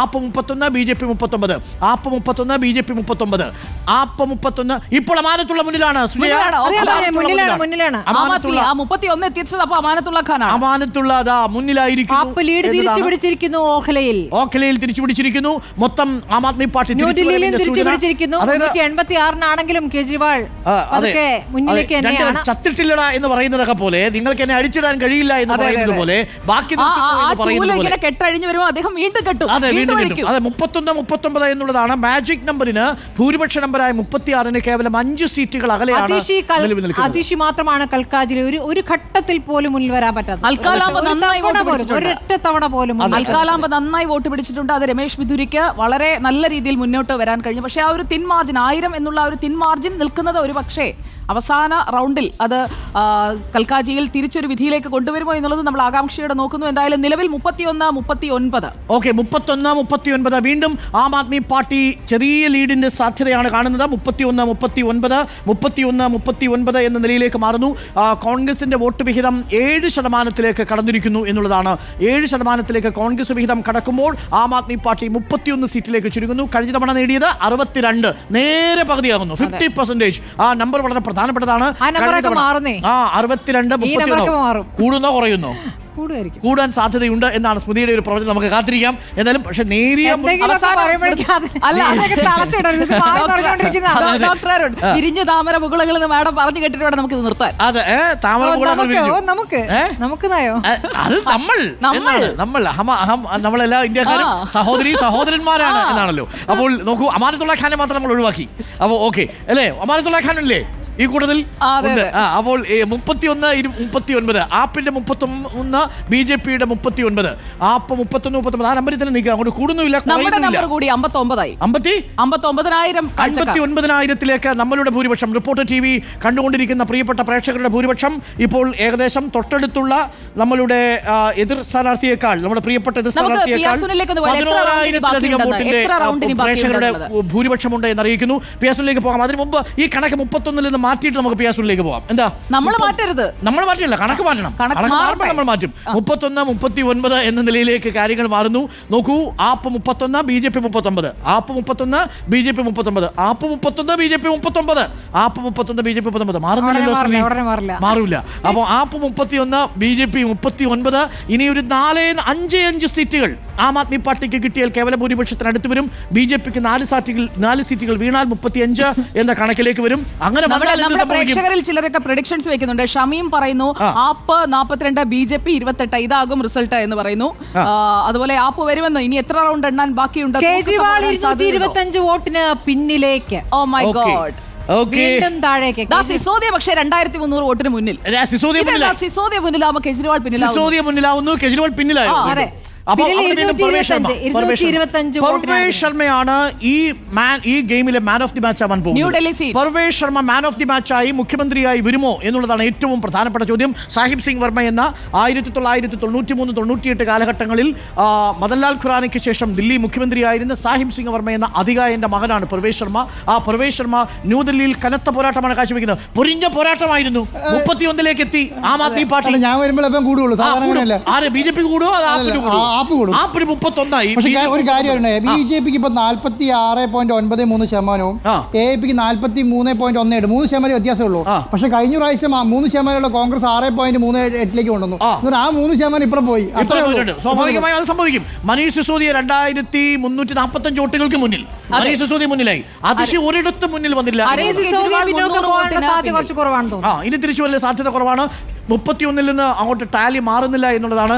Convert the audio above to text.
App മുപ്പത്തൊന്ന് B J P മുപ്പത്തൊമ്പത്. ആപ്പ് മുപ്പത്തൊന്ന് ബി ജെ പി മുപ്പത്തൊമ്പത്. ആപ്പ് മുപ്പത്തൊന്ന് ഇപ്പോൾ അമാനത്തുള്ള മുന്നിലാണ്. അമാനത്തുള്ള അതെ, മുന്നിലായിരിക്കുന്നു ആപ്പ് ലീഡ് തിരിച്ചു ഓഖലയിൽ. ഓഖലയിൽ തിരിച്ചു പിടിച്ചിരിക്കുന്നു. മൊത്തം ആം ആദ്മി പാർട്ടി തിരിച്ചു. പിടിച്ചിരിക്കുന്നു. നൂറ്റി കേജ്രിവാൾ. ചത്തിട്ടില്ലടാ എന്ന് പറയുന്നതൊക്കെ പോലെ നിങ്ങൾക്ക് എന്നെ അടിച്ചിടാൻ കഴിയില്ല എന്ന് പറയുന്നത് പോലെ ബാക്കി കെട്ടഴിഞ്ഞു വരുമ്പോ അദ്ദേഹം വീണ്ടും കെട്ടും. അതെ വീണ്ടും. കിട്ടും അതെ മുപ്പത്തൊന്ന് മുപ്പത്തൊമ്പത് എന്നുള്ളതാണ്. മാജിക് നമ്പറിന് ഭൂരിപക്ഷ നമ്പറായ മുപ്പത്തിയാറിന് കേവലം അഞ്ച് സീറ്റുകൾ അകലെയാണ് അതിശി മാത്രമാണ് കൽക്കാജിൽ ഒരു ഒരു ഘട്ടത്തിൽ പോലും മുന്നിൽ വരാൻ പറ്റാത്തത്. നന്നായി തവണ വോട്ട് പോലും പിടിച്ചിട്ടുണ്ട്. ഒരൊറ്റ തവണ പോലും മുന്നിൽ അൽക്കാലാമ്പ് നന്നായി വോട്ട് പിടിച്ചിട്ടുണ്ട്. അത് രമേശ് വിദുരിക്ക് വളരെ നല്ല രീതിയിൽ മുന്നോട്ട് വരാൻ കഴിഞ്ഞു. പക്ഷേ ആ ഒരു തിൻ മാർജിൻ ആയിരം എന്നുള്ള ആ ഒരു തിൻ മാർജിൻ നിൽക്കുന്നത് ഒരു പക്ഷേ അവസാന റൗണ്ടിൽ അത് കൽക്കാജിയിൽ തിരിച്ചൊരു വിധിയിലേക്ക് കൊണ്ടുവരുമോ എന്നുള്ളത് നമ്മൾ ആകാംക്ഷയോടെ നോക്കുന്നു. എന്തായാലും നിലവിൽ മുപ്പത്തിയൊന്ന് മുപ്പത്തി ഒൻപത് ഓക്കെ മുപ്പത്തൊന്ന് മുപ്പത്തി ഒൻപത് വീണ്ടും ആം ആദ്മി പാർട്ടി ചെറിയ ലീഡിന്റെ സാധ്യതയാണ് കാണുന്നത്. മുപ്പത്തിയൊന്ന് മുപ്പത്തി ഒൻപത് മുപ്പത്തിയൊന്ന് മുപ്പത്തി ഒൻപത് എന്ന നിലയിലേക്ക് മാറുന്നു. കോൺഗ്രസിന്റെ വോട്ട് വിഹിതം ഏഴ് ശതമാനത്തിലേക്ക് കടന്നിരിക്കുന്നു എന്നുള്ളതാണ്. ഏഴ് ശതമാനത്തിലേക്ക് കോൺഗ്രസ് വിഹിതം കടക്കുമ്പോൾ ആം ആദ്മി പാർട്ടി മുപ്പത്തിയൊന്ന് സീറ്റിലേക്ക് ചുരുങ്ങുന്നു. കഴിഞ്ഞ തവണ നേടിയത് അറുപത്തിരണ്ട്. നേരെ പകുതിയാകുന്നു. ഫിഫ്റ്റി പെർസെന്റേജ് ആ നമ്പർ വളരെ പ്രധാനപ്പെട്ടതാണ് ആ അറുപത്തിരണ്ട്. കൂടുന്നോ കുറയുന്നോ? കൂടാൻ സാധ്യതയുണ്ട് എന്നാണ് സ്മൃതിയുടെ ഒരു പ്രവചനം. നമുക്ക് കാത്തിരിക്കാം. എന്നാലും പക്ഷെ നേരിയ വിരിഞ്ഞ താമര മുകളകൾ മാഡം പറഞ്ഞു കേട്ടിട്ട് നമുക്ക് നിർത്താൻ. അതെ താമര നമുക്ക് നമുക്ക്. അത് നമ്മൾ. നമ്മൾ. നമ്മളെല്ലാ ഇന്ത്യക്കാരും. സഹോദരി സഹോദരന്മാരാണ്. എന്നാണല്ലോ. അപ്പോൾ നോക്കൂ അമാനത്തുള്ള ഖാനെ മാത്രം നമ്മൾ ഒഴിവാക്കി. അപ്പോൾ ഓക്കെ. അല്ലേ? അമാനത്തുള്ള ഖാൻ അല്ലേ ഈ കൂട്ടത്തിൽ അപ്പോൾ മുപ്പത്തി ഒന്ന് മുപ്പത്തി ഒൻപത് ആപ്പിന്റെ മുപ്പത്തി ഒന്ന് ബി ജെ പിയുടെ മുപ്പത്തി ഒൻപത് ആപ്പ് മുപ്പത്തി ഒന്ന് മുപ്പത്തി ഒമ്പത് ആ നമ്പറിൽ തന്നെ നിൽക്കുക. അങ്ങോട്ട് കൂടുന്നുമില്ല കൂടി അമ്പത്തി ഒമ്പതായി അമ്പത്തി അമ്പത്തി? ഒമ്പതിനായിരം അൻപത്തി ഒൻപതിനായിരത്തിലേക്ക് നമ്മളുടെ ഭൂരിപക്ഷം. റിപ്പോർട്ടർ ടി വി കണ്ടുകൊണ്ടിരിക്കുന്ന പ്രിയപ്പെട്ട പ്രേക്ഷകരുടെ ഭൂരിപക്ഷം ഇപ്പോൾ ഏകദേശം തൊട്ടടുത്തുള്ള നമ്മളുടെ എതിർ സ്ഥാനാർത്ഥിയേക്കാൾ നമ്മുടെ പ്രിയപ്പെട്ട എതിർ സ്ഥാനാർത്ഥിയേക്കാൾ പതിനോറായിരത്തിലധികം വോട്ടിന്റെ പ്രേക്ഷകരുടെ? ഭൂരിപക്ഷമുണ്ട് എന്നറിയിക്കുന്നു. പി എസ് എല്ലിലേക്ക് പോകാം. അതിന് മുമ്പ് ഈ കണക്ക് മുപ്പത്തൊന്നിൽ നിന്ന് മാറ്റിയിട്ട് നമുക്ക് പിയാസുള്ളിലേക്ക് പോവാം. എന്താ? നമ്മൾ മാറ്റരുത്. നമ്മൾ മാറ്റില്ല കണക്ക് മാറ്റണം. കണക്ക് മാറുമ്പോൾ നമ്മൾ മാറ്റും. മുപ്പത്തൊന്ന് മുപ്പത്തി ഒൻപത് എന്ന നിലയിലേക്ക് കാര്യങ്ങൾ മാറുന്നു. നോക്കൂ ആപ്പ് മുപ്പത്തൊന്ന് ബി ജെ പി മുപ്പത്തൊമ്പത്. ആപ്പ് മുപ്പത്തൊന്ന് ബി ജെ പി മുപ്പത്തൊമ്പത്. ആപ്പ് മുപ്പത്തൊന്ന് ബി ജെ പി മുപ്പത്തൊമ്പത്. ആപ്പ് മുപ്പത്തൊന്ന് ബി ജെ പി മുപ്പത്തൊമ്പത്. മാറുന്നില്ലല്ലോ മാറില്ല, അപ്പോൾ ആപ്പ് മുപ്പത്തിയൊന്ന് ബി ജെ പി മുപ്പത്തി ഒൻപത് ഇനി ഒരു നാല് അഞ്ച് അഞ്ച് സീറ്റുകൾ ആം ആദ്മി പാർട്ടിക്ക് കിട്ടിയാൽ കേവല ഭൂരിപക്ഷത്തിന് അടുത്ത് വരും. ബി ജെ പിക്ക് നാല് സാറ്റുകൾ നാല് സീറ്റുകൾ വീണാൽ മുപ്പത്തിയഞ്ച് എന്ന കണക്കിലേക്ക് വരും. അങ്ങനെ നമ്മുടെ പ്രേക്ഷകരിൽ ചിലരൊക്കെ പ്രഡിക്ഷൻസ് വെക്കുന്നുണ്ട്. ഷമിയും പറയുന്നു ആപ്പ് നാൽപ്പത്തിരണ്ട് ബി ജെ പി ഇരുപത്തെട്ട് ഇതാകും റിസൾട്ട് എന്ന് പറയുന്നു. അതുപോലെ ആപ്പ് വരുമെന്ന്? ഇനി എത്ര റൗണ്ട് എണ്ണാൻ ബാക്കിയുണ്ട്? കേജ്രിവാൾ ഇരുന്നൂറ്റി ഇരുപത്തി വോട്ടിന് പിന്നിലേക്ക്. ഓ മൈ ഗോഡ് ഓക്കെ വീണ്ടും താഴേക്ക്. സിസോദിയ പക്ഷേ രണ്ടായിരത്തി മുന്നൂറ് വോട്ടിന് മുന്നിൽ. സിസോദിയ ഇതെന്താ മുന്നിലായി. സിസോദിയ മുന്നിലാവുമ്പോ കേജ്രിവാൾ പിന്നിലാവുന്നു. കെജ്രിവാൾ പിന്നിലായോ? ആ, അതെ. അപ്പൊ പിന്നിൽ അവിടെ വീണ്ടും 225, 225 പർവേഷ് ശർമ്മയാണ് ഈ മാൻ ഈ ഗെയിമിലെ മാൻ ഓഫ് ദി മാച്ച് ആവാൻ പോകുന്നത്. Parvesh Sharma man of the മാച്ചായി മുഖ്യമന്ത്രിയായി വരുമോ എന്നുള്ളതാണ് ഏറ്റവും പ്രധാനപ്പെട്ട ചോദ്യം. സാഹിബ് സിംഗ് വർമ്മ എന്ന ആയിരത്തി തൊള്ളായിരത്തി തൊണ്ണൂറ്റി മൂന്ന് തൊണ്ണൂറ്റിയെട്ട് കാലഘട്ടങ്ങളിൽ മദൻലാൽ ഖുറാനയ്ക്ക് ശേഷം ദില്ലി മുഖ്യമന്ത്രിയായിരുന്ന സാഹിബ് സിംഗ് വർമ്മ എന്ന അധികായന്റെ മകനാണ് പർവേഷ് ശർമ്മ ആ പർവേഷ് ശർമ്മ ന്യൂഡൽഹിയിൽ കനത്ത പോരാട്ടമാണ് കാഴ്ചവെക്കുന്നത്. പൊരിഞ്ഞ പോരാട്ടമായിരുന്നു. മുപ്പത്തിയൊന്നിലേക്ക് എത്തി. ആം ആദ്മി പാർട്ടി. ഞാൻ വരുമ്പോൾ എപ്പം കൂടുള്ളൂ. ആര് ബി ജെ പി കൂടുമോ അത് ആപ്പിന് കൊടുക്കും. ആപ്പ് ഒരു ആപ്പിന് മുപ്പത്തൊന്നായി. പക്ഷേ ബി ജെ ഒരു കാര്യം ബി ജെ പിക്ക് ഇപ്പൊ നാല്പത്തി ആറ് പോയിന്റ് ഒൻപത് മൂന്ന് ശതമാനവും. എ പിക്ക് നാല്പത്തി മൂന്ന് പോയിന്റ് ഒന്ന് എട്ട് മൂന്ന് ശതമാനം വ്യത്യാസമുള്ളൂ ഉള്ളൂ പക്ഷെ കഴിഞ്ഞ പ്രാവശ്യം ആ മൂന്ന് ശതമാനമുള്ള കോൺഗ്രസ് ആറ് പോയിന്റ് മൂന്ന് എട്ടിലേക്ക് കൊണ്ടുവന്നു. ആ. എന്നിട്ട് ആ മൂന്ന് ശതമാനം ഇപ്പുറം പോയി. സ്വാഭാവികമായി അത് സംഭവിക്കും. മനീഷ് സിസോദിയ രണ്ടായിരത്തി മുന്നൂറ്റി നാൽപ്പത്തി അഞ്ച് വോട്ടുകൾക്ക് മുന്നിൽ. മനീഷ് സിസോദിയ മുന്നിലായി. അതിശി ഒരിടത്തും മുന്നിൽ വന്നില്ല. ഇനി തിരിച്ചു വല്ല സാധ്യത കുറവാണ്. മുപ്പത്തിയൊന്നിൽ നിന്ന് അങ്ങോട്ട് ടാലി മാറുന്നില്ല എന്നുള്ളതാണ്